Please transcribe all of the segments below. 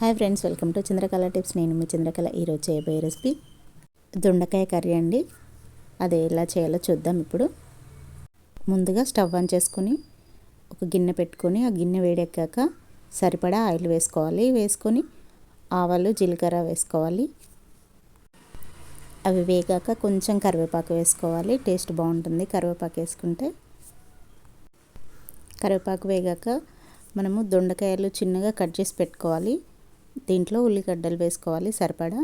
Hi friends welcome to Chandrakala tips. నేను మీ చంద్రకళ ఈరోజు చేయబోయే రెసిపీ దొండకాయ కర్రీ అండి. అది ఎలా చేయాలో చూద్దాం ఇప్పుడు. ముందుగా స్టవ్ ఆన్ చేసుకొని ఒక గిన్నె పెట్టుకొని ఆ గిన్నె వేడెక్కాక సరిపడా ఆయిల్ వేసుకోవాలి. వేసుకొని ఆవాలు జీలకర్ర వేసుకోవాలి. అవి వేగాక కొంచెం కరివేపాకు వేసుకోవాలి. టేస్ట్ బాగుంటుంది కరివేపాకు వేసుకుంటే. కరివేపాకు వేగాక మనము దొండకాయలు చిన్నగా కట్ చేసి పెట్టుకోవాలి. దీంట్లో ఉల్లిగడ్డలు వేసుకోవాలి సరిపడా.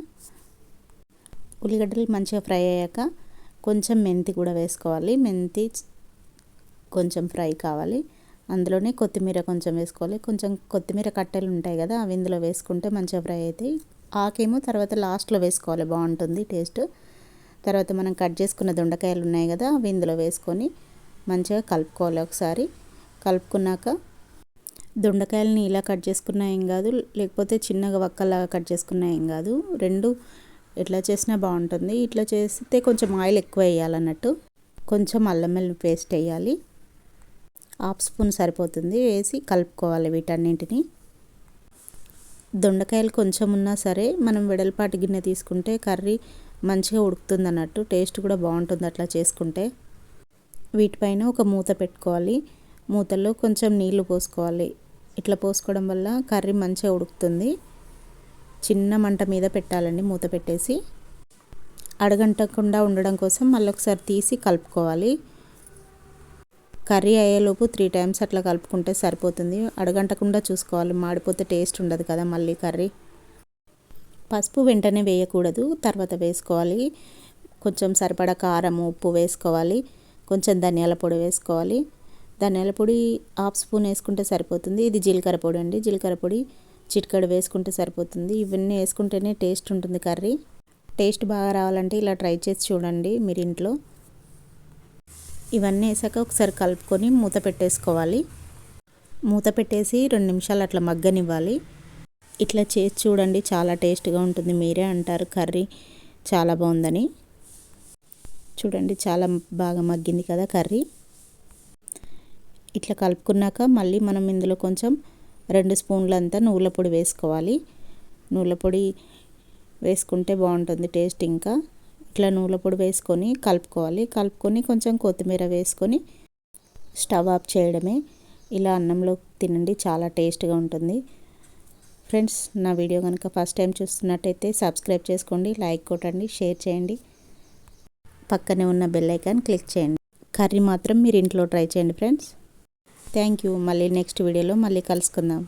ఉల్లిగడ్డలు మంచిగా ఫ్రై అయ్యాక కొంచెం మెంతి కూడా వేసుకోవాలి. మెంతి కొంచెం ఫ్రై కావాలి. అందులోనే కొత్తిమీర కొంచెం వేసుకోవాలి. కొంచెం కొత్తిమీర కట్టెలు ఉంటాయి కదా అవి ఇందులో వేసుకుంటే మంచిగా ఫ్రై అవుతాయి. ఆకేమో తర్వాత లాస్ట్లో వేసుకోవాలి. బాగుంటుంది టేస్ట్. తర్వాత మనం కట్ చేసుకున్న దొండకాయలు ఉన్నాయి కదా అవి ఇందులో వేసుకొని మంచిగా కలుపుకోవాలి ఒకసారి. కలుపుకున్నాక దొండకాయలని ఇలా కట్ చేసుకున్నా ఏం కాదు లేకపోతే చిన్నగా వక్కలాగా కట్ చేసుకున్నా ఏం కాదు. రెండు ఎట్లా చేసినా బాగుంటుంది. ఇట్లా చేస్తే కొంచెం ఆయిల్ ఎక్కువ వేయాలన్నట్టు కొంచెం అల్లం వెల్లుల్లి పేస్ట్ వేయాలి. హాఫ్ స్పూన్ సరిపోతుంది. వేసి కలుపుకోవాలి వీటన్నింటిని. దొండకాయలు కొంచెం ఉన్నా సరే మనం వెడల్పాటి గిన్నె తీసుకుంటే కర్రీ మంచిగా ఉడుకుతుంది అన్నట్టు టేస్ట్ కూడా బాగుంటుంది అట్లా చేసుకుంటే. వీటిపైన ఒక మూత పెట్టుకోవాలి. మూతల్లో కొంచెం నీళ్ళు పోసుకోవాలి. ఇట్లా పోసుకోవడం వల్ల కర్రీ మంచిగా ఉడుకుతుంది. చిన్న మంట మీద పెట్టాలండి మూత పెట్టేసి. అడగంటకుండా ఉండడం కోసం మళ్ళీ ఒకసారి తీసి కలుపుకోవాలి. కర్రీ అయ్యేలోపు త్రీ టైమ్స్ అట్లా కలుపుకుంటే సరిపోతుంది. అడగంటకుండా చూసుకోవాలి మాడిపోతే టేస్ట్ ఉండదు కదా మళ్ళీ కర్రీ. పసుపు వెంటనే వేయకూడదు తర్వాత వేసుకోవాలి. కొంచెం సరిపడా కారం ఉప్పు వేసుకోవాలి కొంచెం ధనియాల పొడి వేసుకోవాలి. ధనియాల పొడి హాఫ్ స్పూన్ వేసుకుంటే సరిపోతుంది. ఇది జీలకర్ర పొడి అండి. జీలకర్ర పొడి చిటికడ వేసుకుంటే సరిపోతుంది. ఇవన్నీ వేసుకుంటేనే టేస్ట్ ఉంటుంది కర్రీ. టేస్ట్ బాగా రావాలంటే ఇలా ట్రై చేసి చూడండి మీరు ఇంట్లో. ఇవన్నీ వేసాక ఒకసారి కలుపుకొని మూత పెట్టేసుకోవాలి. మూత పెట్టేసి రెండు నిమిషాలు అట్లా మగ్గనివ్వాలి. ఇట్లా చేసి చూడండి చాలా టేస్ట్గా ఉంటుంది. మీరే అంటారు కర్రీ చాలా బాగుందని. చూడండి చాలా బాగా మగ్గింది కదా కర్రీ. ఇట్లా కలుపుకున్నాక మళ్ళీ మనం ఇందులో కొంచెం రెండు స్పూన్లంతా నువ్వుల పొడి వేసుకోవాలి. నువ్వుల పొడి వేసుకుంటే బాగుంటుంది టేస్ట్ ఇంకా. ఇట్లా నువ్వుల పొడి వేసుకొని కలుపుకోవాలి. కలుపుకొని కొంచెం కొత్తిమీర వేసుకొని స్టవ్ ఆఫ్ చేయడమే. ఇలా అన్నంలో తినండి చాలా టేస్ట్గా ఉంటుంది. ఫ్రెండ్స్ నా వీడియో కనుక ఫస్ట్ టైం చూస్తున్నట్టయితే సబ్స్క్రైబ్ చేసుకోండి లైక్ కొట్టండి షేర్ చేయండి. పక్కనే ఉన్న బెల్ ఐకాన్ క్లిక్ చేయండి. కర్రీ మాత్రం మీరు ఇంట్లో ట్రై చేయండి ఫ్రెండ్స్. Thank you. మళ్ళీ నెక్స్ట్ వీడియోలో మళ్ళీ కలుసుకుందాం.